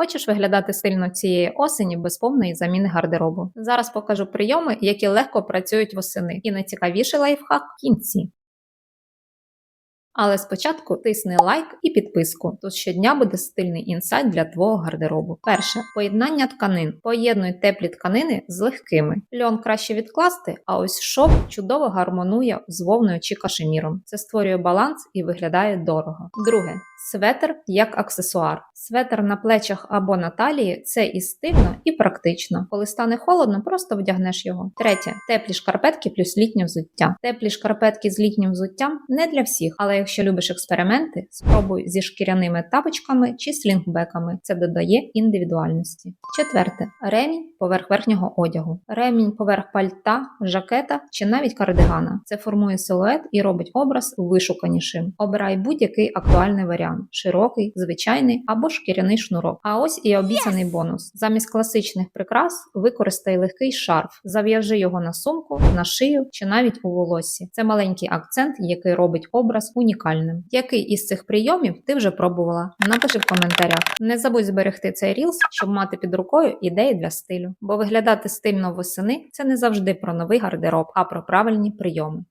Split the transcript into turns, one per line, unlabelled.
Хочеш виглядати сильно цієї осені без повної заміни гардеробу? Зараз покажу прийоми, які легко працюють восени, і найцікавіший лайфхак в кінці. Але спочатку тисни лайк і підписку. Тут щодня буде стильний інсайт для твого гардеробу. Перше поєднання тканин. Поєднуй теплі тканини з легкими. Льон краще відкласти, а ось шов чудово гармонує з вовною чи кашеміром. Це створює баланс і виглядає дорого. Друге. Светр як аксесуар. Светр на плечах або на талії це і стильно, і практично. Коли стане холодно, просто вдягнеш його. Третє теплі шкарпетки плюс літнє взуття. Теплі шкарпетки з літнім взуттям не для всіх, але якщо любиш експерименти, спробуй зі шкіряними тапочками чи слінгбеками. Це додає індивідуальності. Четверте ремінь поверх верхнього одягу. Ремінь поверх пальта, жакета чи навіть кардигана. Це формує силует і робить образ вишуканішим. Обирай будь-який актуальний варіант: широкий, звичайний або шкіряний шнурок. А ось і обіцяний бонус. Замість класичних прикрас використай легкий шарф, зав'яжи його на сумку, на шию чи навіть у волоссі. Це маленький акцент, який робить образ унікальним. Який із цих прийомів ти вже пробувала? Напиши в коментарях. Не забудь зберегти цей рілс, щоб мати під рукою ідеї для стилю. Бо виглядати стильно восени це не завжди про новий гардероб, а про правильні прийоми.